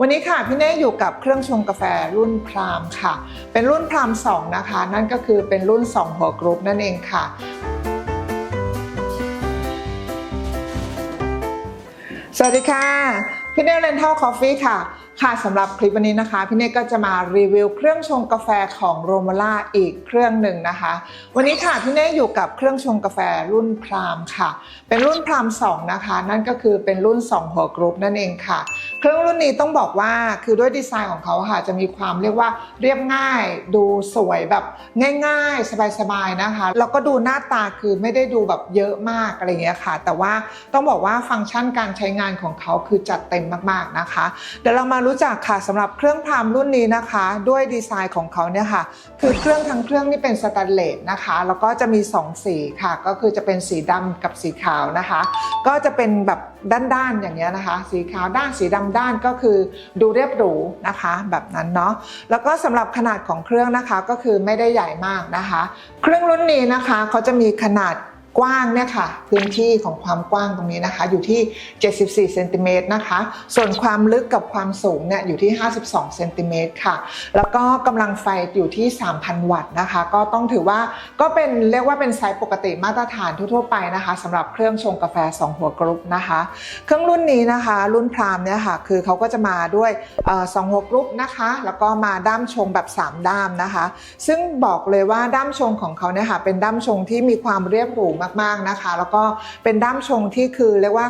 วันนี้ค่ะพี่เน่อยู่กับเครื่องชงกาแฟรุ่นพรามค่ะ เป็นรุ่นพราม2นะคะ นั่นก็คือเป็นรุ่น 2 หัวกรุ๊ปนั่นเองค่ะ สวัสดีค่ะ พี่เน่เรนทัลคอฟฟี่ค่ะ ค่ะสำหรับคลิปวันนี้นะคะพี่เน่ก็จะมารีวิวเครื่องชงกาแฟของโรมาล่าอีกเครื่องหนึ่งนะคะ วันนี้ค่ะพี่เน่อยู่กับเครื่องชงกาแฟรุ่นพรามค่ะ เป็นรุ่นพราม2นะคะ นั่นก็คือเป็นรุ่น 2 หัวกรุ๊ปนั่นเองค่ะ เครื่องรุ่นนี้ต้องบอกว่าคือด้วยดีไซน์ของเขาค่ะจะมีความเรียกว่าเรียบง่าย ดูสวยแบบง่าย ๆ สบายๆนะคะ แล้วก็ดูหน้าตาคือไม่ได้ดูแบบเยอะมากอะไรเงี้ยค่ะ แต่ว่าต้องบอกว่าฟังก์ชันการใช้งานของเขาคือจัดเต็มมากๆนะคะเดี๋ยวเรามารู้จักค่ะสำหรับเครื่องพรามรุ่นนี้นะคะ ด้วยดีไซน์ของเขาเนี่ยค่ะ คือเครื่องทั้งเครื่องนี่เป็นสแตนเลสนะคะ แล้วก็จะมี 2 สีค่ะ ก็คือจะเป็นสีดำกับสีขาวนะคะ ก็จะเป็นแบบด้านๆอย่างเงี้ยนะคะ สีขาวด้านสีดำด้านก็คือดูเรียบหรูนะคะ แบบนั้นเนาะแล้วก็สำหรับขนาดของเครื่องนะคะก็คือไม่ได้ใหญ่มากนะคะ เครื่องรุ่นนี้นะคะเขาจะมีขนาด กว้างเนี่ยค่ะพื้นที่ของความกว้างตรงนี้นะคะ อยู่ที่ 74เซนติเมตรนะคะ ส่วนความลึกกับความสูงเนี่ยอยู่ที่ 52เซนติเมตรค่ะ แล้วก็กำลังไฟอยู่ที่ 3,000 วัตต์นะคะ ก็ต้องถือว่าก็เป็นเรียกว่าเป็นไซส์ปกติมาตรฐานทั่วๆไปนะคะสำหรับเครื่องชงกาแฟ 2 หัวกรุ๊ปนะคะ เครื่องรุ่นนี้นะคะ รุ่นพรามเนี่ยค่ะคือเขาก็จะมาด้วยอสองหัวกรุ๊ปนะคะ แล้วก็มาด้ามชงแบบ 3 ด้ามนะคะ ซึ่งบอกเลยว่าด้ามชงของเขาเนี่ยค่ะเป็นด้ามชงที่มีความเรียบหรูมากๆนะคะ แล้วก็เป็นด้ามชงที่คือเรียกว่า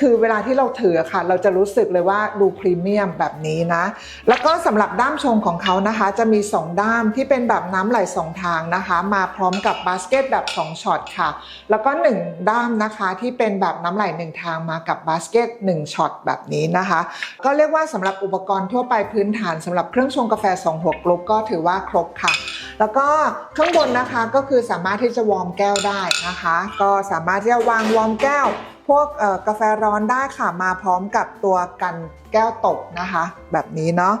คือเวลาที่เราถือค่ะ เราจะรู้สึกเลยว่าดูพรีเมียมแบบนี้นะ แล้วก็สำหรับด้ามชงของเขานะคะ จะมี 2 ด้ามที่เป็นแบบน้ำไหลสองทางนะคะ มาพร้อมกับบาสเกตแบบ 2ช็อตค่ะ แล้วก็ 1 ด้ามนะคะที่เป็นแบบน้ำไหล1ทางมากับบาสเกต1ช็อตแบบนี้นะคะ ก็เรียกว่าสำหรับอุปกรณ์ทั่วไปพื้นฐานสำหรับเครื่องชงกาแฟ 2 หัวกลบก็ถือว่าครบค่ะ แล้วก็ข้างบนนะคะก็คือสามารถที่จะวอร์มแก้วได้นะคะ ก็สามารถที่จะวางวอร์มแก้ว พวกกาแฟร้อนได้ค่ะมาพร้อมกับตัวกันแก้วตกนะคะ แบบนี้เนาะ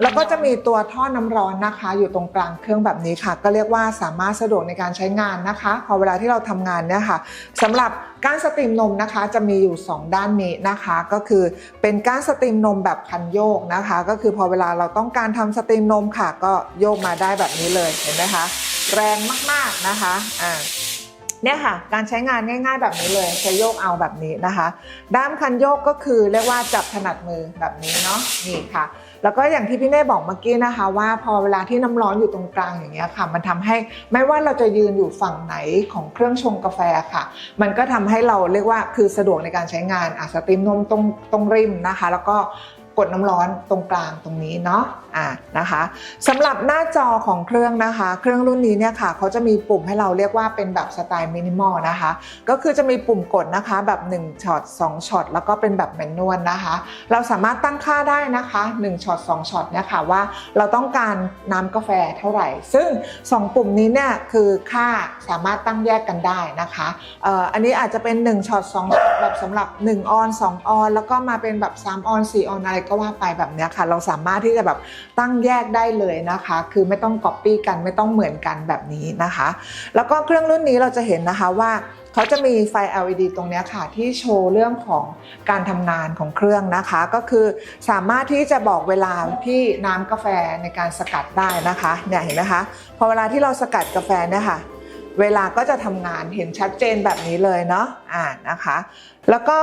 แล้วก็จะมีตัวท่อน้ำร้อนนะคะ อยู่ตรงกลางเครื่องแบบนี้ค่ะ ก็เรียกว่าสามารถสะดวกในการใช้งานนะคะพอเวลาที่เราทำงานเนี่ยค่ะสำหรับก้านสตรีมนมนะคะจะมีอยู่ 2 ด้านนี้นะคะ ก็คือเป็นก้านสตรีมนมแบบคันโยกนะคะ ก็คือพอเวลาเราต้องการทำสตรีมนมค่ะ ก็โยกมาได้แบบนี้เลยเห็นไหมคะแรงมากๆนะคะอ่า เนี่ยค่ะ การใช้งานง่ายๆ แบบนี้เลยใช้โยกเอาแบบนี้นะคะ ด้ามคันโยกก็คือเรียกว่าจับถนัดมือแบบนี้เนาะนี่ค่ะ แล้วก็อย่างที่พี่เน่บอกเมื่อกี้นะคะ ว่าพอเวลาที่น้ำร้อนอยู่ตรงกลางอย่างเงี้ยค่ะ มันทำให้ไม่ว่าเราจะยืนอยู่ฝั่งไหนของเครื่องชงกาแฟค่ะ มันก็ทำให้เราเรียกว่าคือสะดวกในการใช้งานอะสตรีมนมตรงตรงริมนะคะ แล้วก็กดน้ำร้อนตรงกลางตรงนี้เนาะ อ่านะคะสำหรับหน้าจอของเครื่องนะคะ เครื่องรุ่นนี้เนี่ยค่ะเขาจะมีปุ่มให้เราเรียกว่าเป็นแบบสไตล์มินิมอลนะคะ ก็คือจะมีปุ่มกดนะคะแบบ1ช็อต2ช็อตแล้วก็เป็นแบบแมนนวลนะคะ เราสามารถตั้งค่าได้นะคะ1ช็อต2ช็อตเนี่ยค่ะว่าเราต้องการน้ำกาแฟเท่าไหร่ ซึ่ง 2 ปุ่มนี้เนี่ยคือค่าสามารถตั้งแยกกันได้นะคะเอ่ออันนี้อาจจะเป็น1ช็อต2ช็อตแบบสำหรับ 1 ออน 2 ออน แล้วก็มาเป็นแบบ3ออน4ออนอะไรก็ว่าไปแบบเนี้ยค่ะ เราสามารถที่จะแบบตั้งแยกได้เลยนะคะ คือไม่ต้องก๊อปปี้กันไม่ต้องเหมือนกันแบบนี้นะคะ แล้วก็เครื่องรุ่นนี้เราจะเห็นนะคะว่าเขาจะมีไฟ LED ตรงนี้ค่ะ ที่โชว์เรื่องของการทำงานของเครื่องนะคะ ก็คือสามารถที่จะบอกเวลาที่น้ำกาแฟในการสกัดได้นะคะเนี่ยเห็นไหมคะพอเวลาที่เราสกัดกาแฟเนี่ยค่ะเวลาก็จะทำงานเห็นชัดเจนแบบนี้เลยเนาะอ่านะคะ แล้วก็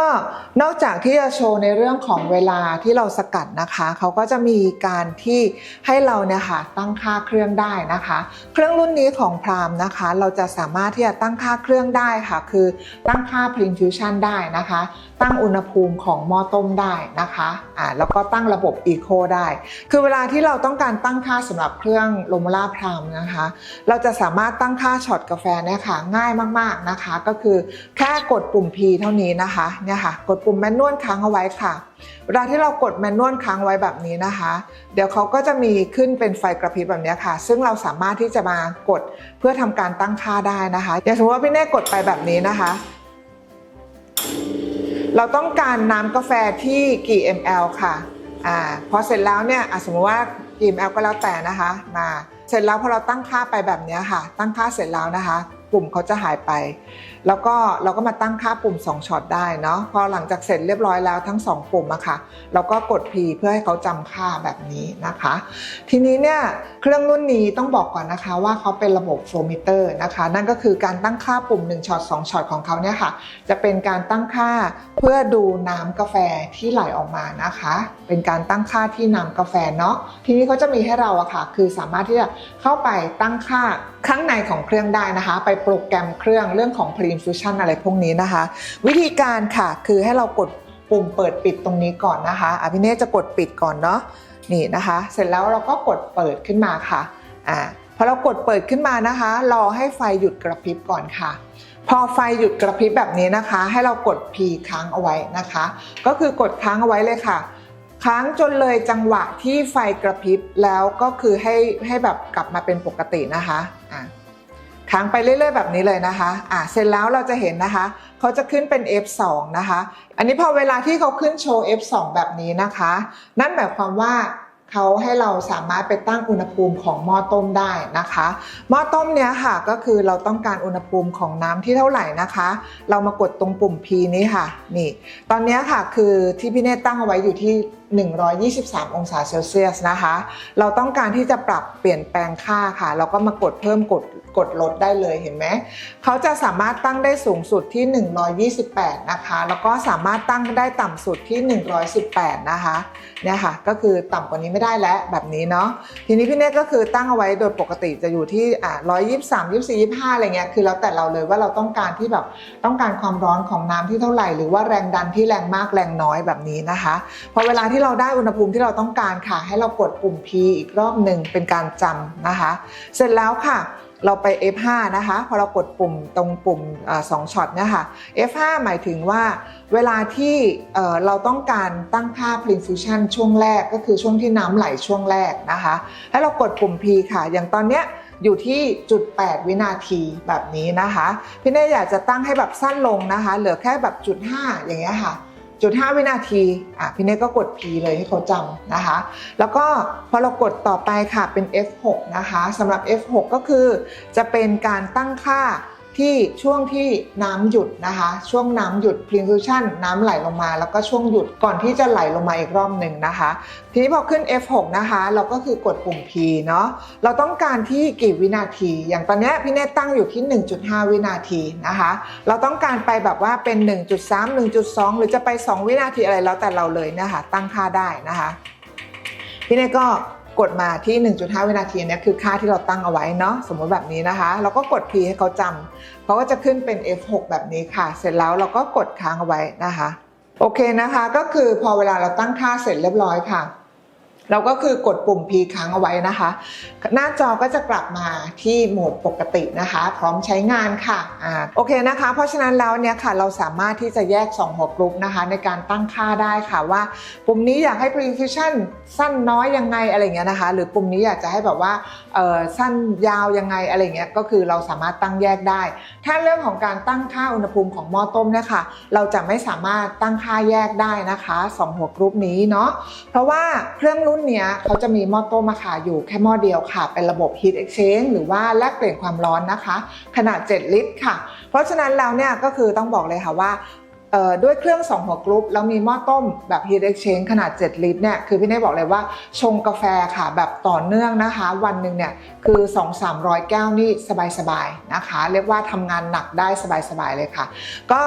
นอกจากที่จะโชว์ในเรื่องของเวลาที่เราสกัดนะคะ เขาก็จะมีการที่ให้เราเนี่ยค่ะตั้งค่าเครื่องได้นะคะ เครื่องรุ่นนี้ของพรามนะคะ เราจะสามารถที่จะตั้งค่าเครื่องได้ค่ะ คือตั้งค่า Print Fusion ได้นะคะ ตั้งอุณหภูมิของหม้อต้มได้นะคะอ่าแล้วก็ตั้งระบบ Eco ได้ คือเวลาที่เราต้องการตั้งค่าสำหรับเครื่องโลโมล่าพรามนะคะ เราจะสามารถตั้งค่าช็อตกาแฟเนี่ยค่ะง่ายมากๆนะคะ ก็คือแค่กดปุ่ม P เท่านี้นะคะเนี่ยค่ะ กดปุ่มแมนนวลค้างเอาไว้ค่ะ เวลาที่เรากดแมนนวลค้างไว้แบบนี้นะคะ เดี๋ยวเขาก็จะมีขึ้นเป็นไฟกระพริบแบบนี้ค่ะ ซึ่งเราสามารถที่จะมากดเพื่อทำการตั้งค่าได้นะคะ อย่างสมมติว่าพี่เน่กดไปแบบนี้นะคะ เราต้องการน้ำกาแฟที่กี่ ml ค่ะอ่าพอเสร็จแล้วเนี่ยอะสมมติว่ากี่ ml ก็แล้วแต่นะคะมาเสร็จแล้วพอเราตั้งค่าไปแบบนี้ค่ะ ตั้งค่าเสร็จแล้วนะคะ ปุ่มเขาจะหายไป แล้วก็เราก็มาตั้งค่าปุ่ม 2ช็อตได้เนาะพอหลังจากเสร็จเรียบร้อยแล้วทั้ง 2 ปุ่มอะค่ะเราก็กด P เพื่อให้เขาจำค่าแบบนี้นะคะ ทีนี้เนี่ยเครื่องรุ่นนี้ต้องบอกก่อนนะคะว่าเขาเป็นระบบโฟมิเตอร์นะคะ นั่นก็คือการตั้งค่าปุ่ม1ช็อต2ช็อตของเขาเนี่ยค่ะ จะเป็นการตั้งค่าเพื่อดูน้ำกาแฟที่ไหลออกมานะคะ เป็นการตั้งค่าที่น้ำกาแฟเนาะทีนี้เขาจะมีให้เราอะค่ะ คือสามารถที่จะเข้าไปตั้งค่า ข้างในของเครื่องได้นะคะ ไปโปรแกรมเครื่องเรื่องของ Pre Infusion อะไรพวกนี้นะคะ วิธีการค่ะคือให้เรากดปุ่มเปิดปิดตรงนี้ก่อนนะคะอภิเนษจะกดปิดก่อนเนาะนี่นะคะ เสร็จแล้วเราก็กดเปิดขึ้นมาค่ะอ่าพอเรากดเปิดขึ้นมานะคะ รอให้ไฟหยุดกระพริบก่อนค่ะ พอไฟหยุดกระพริบแบบนี้นะคะ ให้เรากด P ค้างเอาไว้นะคะ ก็คือกดค้างเอาไว้เลยค่ะ ค้างจนเลยจังหวะที่ไฟกระพริบแล้วก็คือให้ให้แบบกลับมาเป็นปกตินะคะ ค้างไปเรื่อยๆแบบนี้เลยนะคะอะเสร็จแล้วเราจะเห็นนะคะเขาจะขึ้นเป็น F2 นะคะ อันนี้พอเวลาที่เขาขึ้นโชว์ F2 แบบนี้นะคะ นั่นหมายความว่าเขาให้เราสามารถไปตั้งอุณหภูมิของหม้อต้มได้นะคะหม้อต้มเนี้ยค่ะก็คือเราต้องการอุณหภูมิของน้ำที่เท่าไหร่นะคะ เรามากดตรงปุ่ม P นี้ค่ะนี่ ตอนนี้ค่ะคือที่พี่เนตตั้งเอาไว้อยู่ที่ 123 องศาเซลเซียสนะคะ เราต้องการที่จะปรับเปลี่ยนแปลงค่าค่ะ เราก็มากดเพิ่มกดกดลดได้เลยเห็นไหม เขาจะสามารถตั้งได้สูงสุดที่ 128 นะคะ แล้วก็สามารถตั้งได้ต่ำสุดที่ 118 นะคะเนี่ยค่ะ ก็คือต่ำกว่านี้ไม่ได้แล้วแบบนี้เนาะ ทีนี้พี่เนตก็คือตั้งเอาไว้โดยปกติจะอยู่ที่อ่า123 24 25 อะไรเงี้ย คือแล้วแต่เราเลยว่าเราต้องการที่แบบต้องการความร้อนของน้ำที่เท่าไหร่ หรือว่าแรงดันที่แรงมากแรงน้อยแบบนี้นะคะ พอเวลาที่เราได้อุณหภูมิที่เราต้องการค่ะ ให้เรากดปุ่ม P อีกรอบหนึ่งเป็นการจำนะคะ เสร็จแล้วค่ะ เราไป F5 นะคะ พอเรากดปุ่มตรงปุ่มสองช็อตเนี่ยค่ะ F5 หมายถึงว่า เวลาที่เราต้องการตั้งค่า Pre Infusion ช่วงแรกก็คือช่วงที่น้ำไหลช่วงแรกนะคะ ให้เรากดปุ่ม P ค่ะ อย่างตอนเนี้ยอยู่ที่จุด 8 วินาทีแบบนี้นะคะ พี่เน่อยากจะตั้งให้แบบสั้นลงนะคะ เหลือแค่แบบจุด 5 อย่างเงี้ยค่ะ จุด5วินาทีอะพี่เนก็กด P เลยให้เขาจำนะคะ แล้วก็พอเรากดต่อไปค่ะเป็น F6 นะคะสำหรับ F6 ก็คือจะเป็นการตั้งค่า ที่ช่วงที่น้ำหยุดนะคะ ช่วงน้ำหยุด p r e f u s i o n น้ำไหลลงมา แล้วก็ช่วงหยุดก่อนที่จะไหลลงมาอีกรอบหนึ่งนะคะ ทีนี้พอขึ้น F6 นะคะ เราก็คือกดปุ่ม P เนาะเราต้องการที่กี่วินาที อย่างตอนนี้พี่เนตตั้งอยู่ที่ 1.5 วินาทีนะคะ เราต้องการไปแบบว่าเป็น 1.3 1.2 หรือจะไป 2 วินาทีอะไรแล้วแต่เราเลยนะคะตั้งค่าได้นะคะพี่เนตก็ กดมาที่ 1.5 วินาทีนเนี้ยคือค่าที่เราตั้งเอาไว้เนาะสมมติแบบนี้นะคะ เราก็กด P ให้เขาจำเขาก็จะขึ้นเป็น F6 แบบนี้ค่ะ เสร็จแล้วเราก็กดค้างเอาไว้นะคะ โอเคนะคะ ก็คือพอเวลาเราตั้งค่าเสร็จเรียบร้อยค่ะ เราก็คือกดปุ่ม P ค้างเอาไว้นะคะ หน้าจอก็จะกลับมาที่โหมดปกตินะคะ พร้อมใช้งานค่ะอ่าโอเคนะคะ เพราะฉะนั้นแล้วเนี่ยค่ะ เราสามารถที่จะแยก 2 หัวกรุ๊ปนะคะ ในการตั้งค่าได้ค่ะว่า ปุ่มนี้อยากให้ precision สั้นน้อยยังไงอะไรเงี้ยนะคะ หรือปุ่มนี้อยากจะให้แบบว่าเออสั้นยาวยังไงอะไรเงี้ยก็คือเราสามารถตั้งแยกได้ ถ้าเรื่องของการตั้งค่าอุณหภูมิของหม้อต้มเนี่ยค่ะเราจะไม่สามารถตั้งค่าแยกได้นะคะสองหัวกรุ๊ปนี้เนาะเพราะว่าเครื่องรุนเนี้เขาจะมีหม้อต้มมาค่ะอยู่แค่หม้อเดียวค่ะ เป็นระบบ heat exchange หรือว่าแลกเปลี่ยนความร้อนนะคะ ขนาด 7 ลิตรค่ะ เพราะฉะนั้นแล้วเนี่ยก็คือต้องบอกเลยค่ะว่า ด้วยเครื่อง 2 หัวกรุ๊ปแล้วมีหม้อต้มแบบ heat exchange ขนาด 7 ลิตรเนี่ยคือพี่เน่บอกเลยว่าชงกาแฟค่ะแบบต่อเนื่องนะคะ วันหนึ่งเนี่ยคือ 2-300 แก้วนี่สบายๆนะคะ เรียกว่าทำงานหนักได้สบายๆเลยค่ะ ก็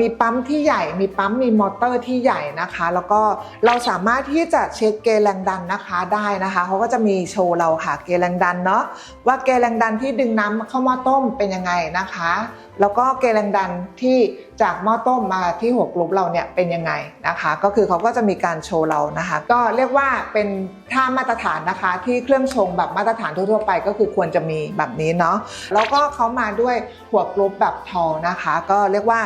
มีปั๊มที่ใหญ่มีปั๊มมีมอเตอร์ที่ใหญ่นะคะ แล้วก็เราสามารถที่จะเช็คเกณฑ์แรงดันนะคะได้นะคะเขาก็จะมีโชว์เราค่ะเกณฑ์แรงดันเนาะว่าเกณฑ์แรงดันที่ดึงน้ำเข้าหม้อต้มเป็นยังไงนะคะ แล้วก็เกณฑ์แรงดันที่จากหม้อต้มมาที่หัวกรุบเราเนี่ยเป็นยังไงนะคะ ก็คือเขาก็จะมีการโชว์เรานะคะ ก็เรียกว่าเป็นท่ามาตรฐานนะคะที่เครื่องชงแบบมาตรฐานทั่วๆไปก็คือควรจะมีแบบนี้เนาะแล้วก็เขามาด้วยหัวกรุบแบบทองนะคะ ก็เรียกว่า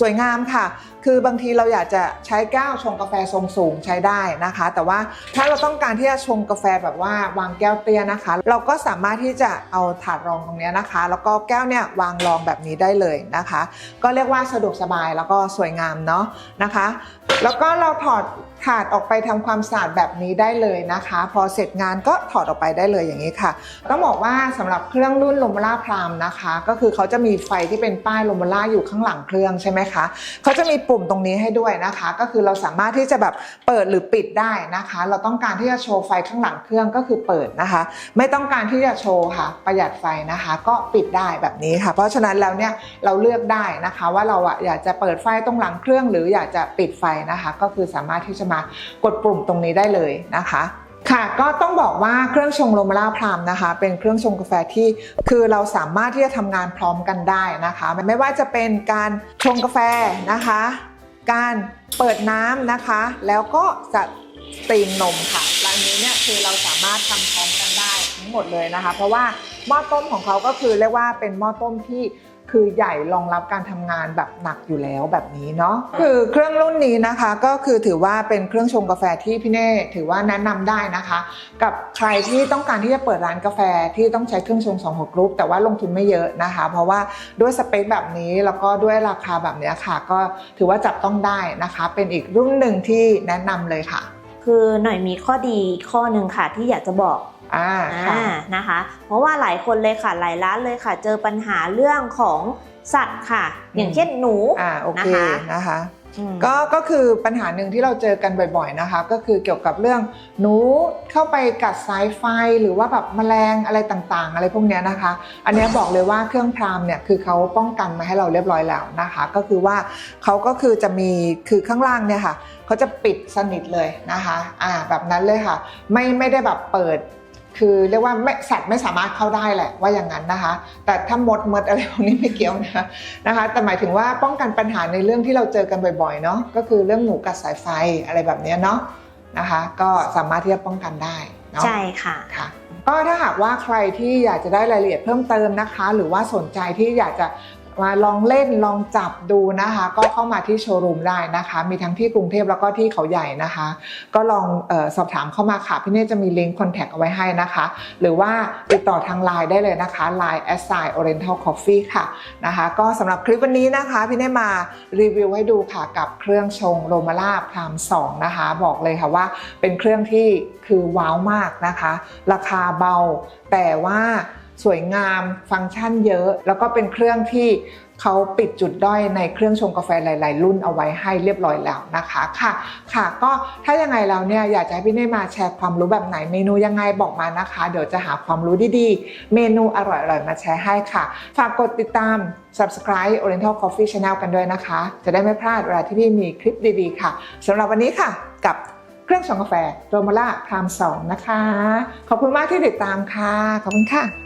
สวยงามค่ะ คือบางทีเราอยากจะใช้แก้วชงกาแฟทรงสูงใช้ได้นะคะ แต่ว่าถ้าเราต้องการที่จะชงกาแฟแบบว่าวางแก้วเตี้ยนะคะ เราก็สามารถที่จะเอาถาดรองตรงนี้นะคะ แล้วก็แก้วเนี่ยวางรองแบบนี้ได้เลยนะคะ ก็เรียกว่าสะดวกสบายแล้วก็สวยงามเนาะนะคะ แล้วก็เราถอดถาดออกไปทำความสะอาดแบบนี้ได้เลยนะคะ พอเสร็จงานก็ถอดออกไปได้เลยอย่างนี้ค่ะต้องบอกว่าสำหรับเครื่องรุ่นลมาล่าพรามนะคะ ก็คือเขาจะมีไฟที่เป็นป้ายลมาล่าอยู่ข้างหลังเครื่องใช่ไหมคะเขาจะมีปุ่มตรงนี้ให้ด้วยนะคะ ก็คือเราสามารถที่จะแบบเปิดหรือปิดได้นะคะ เราต้องการที่จะโชว์ไฟข้างหลังเครื่องก็คือเปิดนะคะ ไม่ต้องการที่จะโชว์ค่ะ ประหยัดไฟนะคะ ก็ปิดได้แบบนี้ค่ะ เพราะฉะนั้นแล้วเนี่ยเราเลือกได้นะคะ ว่าเราอะอยากจะเปิดไฟตรงหลังเครื่อง หรืออยากจะปิดไฟนะคะ ก็คือสามารถที่จะมากดปุ่มตรงนี้ได้เลยนะคะค่ะก็ต้องบอกว่าเครื่องชงโรมาล่าพรามนะคะ เป็นเครื่องชงกาแฟที่คือเราสามารถที่จะทำงานพร้อมกันได้นะคะไม่ว่าจะเป็นการชงกาแฟนะคะ การเปิดน้ำนะคะ แล้วก็จะสตรีมนมค่ะและอันนี้เนี่ยคือเราสามารถทำพร้อมกันได้ทั้งหมดเลยนะคะ เพราะว่าหม้อต้มของเขาก็คือเรียกว่าเป็นหม้อต้มที่ คือใหญ่รองรับการทำงานแบบหนักอยู่แล้วแบบนี้เนาะคือเครื่องรุ่นนี้นะคะก็คือถือว่าเป็นเครื่องชงกาแฟที่พี่เน่ถือว่าแนะนำได้นะคะ กับใครที่ต้องการที่จะเปิดร้านกาแฟที่ต้องใช้เครื่องชง2 6รูปแต่ว่าลงทุนไม่เยอะนะคะ เพราะว่าด้วยสเปคแบบนี้แล้วก็ด้วยราคาแบบนี้ค่ะ ก็ถือว่าจับต้องได้นะคะ เป็นอีกรุ่นหนึ่งที่แนะนำเลยค่ะ คือหน่อยมีข้อดีข้อหนึ่งค่ะที่อยากจะบอก อ่าค่ะอ่านะคะ เพราะว่าหลายคนเลยค่ะหลายร้านเลยค่ะ เจอปัญหาเรื่องของสัตว์ค่ะ อย่างเช่นหนูอ่าโอเคนะคะนะคะอืมก็ก็คือปัญหาหนึ่งที่เราเจอกันบ่อยๆนะคะ ก็คือเกี่ยวกับเรื่องหนูเข้าไปกัดสายไฟหรือว่าแบบแมลงอะไรต่างๆ อะไรพวกเนี้ยนะคะ อันเนี้ยบอกเลยว่าเครื่องพรามเนี่ยคือเขาป้องกันมาให้เราเรียบร้อยแล้วนะคะ ก็คือว่าเขาก็คือจะมีคือข้างล่างเนี่ยค่ะเขาจะปิดสนิทเลยนะคะอ่าแบบนั้นเลยค่ะ ไม่ไม่ได้แบบเปิด คือเรียกว่าไม่สัตว์ไม่สามารถเข้าได้แหละว่าอย่างนั้นนะคะ แต่ถ้ามดมดอะไรพวกนี้ไม่เกี่ยวนะนะคะ แต่หมายถึงว่าป้องกันปัญหาในเรื่องที่เราเจอกันบ่อยๆเนาะก็คือเรื่องหนูกัดสายไฟอะไรแบบเนี้ยเนาะนะคะ ก็สามารถที่จะป้องกันได้เนาะใช่ค่ะค่ะ ก็ถ้าหากว่าใครที่อยากจะได้รายละเอียดเพิ่มเติมนะคะ หรือว่าสนใจที่อยากจะ มาลองเล่นลองจับดูนะคะ ก็เข้ามาที่โชว์รูมได้นะคะ มีทั้งที่กรุงเทพแล้วก็ที่เขาใหญ่นะคะ ก็ลองออสอบถามเข้ามาค่ะ พี่เน่จะมีลิงก์คอนแทคเอาไว้ให้นะคะ หรือว่าติดต่อทางไลน์ได้เลยนะคะ Line a s s i Oriental Coffee ค่ะนะคะ ก็สำหรับคลิปวันนี้นะคะ พี่เน่มารีวิวให้ดูค่ะกับเครื่องชงโรมาล่าพราม2นะคะ บอกเลยค่ะว่าเป็นเครื่องที่คือว้าวมากนะคะ ราคาเบาแต่ว่า สวยงาม ฟังก์ชันเยอะ แล้วก็เป็นเครื่องที่เขาปิดจุดด้อยในเครื่องชงกาแฟหลาย ๆ รุ่นเอาไว้ให้เรียบร้อยแล้วนะคะค่ะ ค่ะก็ถ้ายังไงแล้วเนี่ยอยากจะให้พี่เน่มาแชร์ความรู้แบบไหนเมนูยังไงบอกมานะคะ เดี๋ยวจะหาความรู้ดีๆ เมนูอร่อย ๆ มาแชร์ให้ค่ะ ฝากกดติดตาม subscribe Oriental Coffee Channel กันด้วยนะคะ จะได้ไม่พลาดเวลาที่พี่มีคลิปดีๆ ค่ะสำหรับวันนี้ค่ะกับเครื่องชงกาแฟโรมาล่าพรามสองนะคะ ขอบคุณมากที่ติดตามค่ะ ขอบคุณค่ะ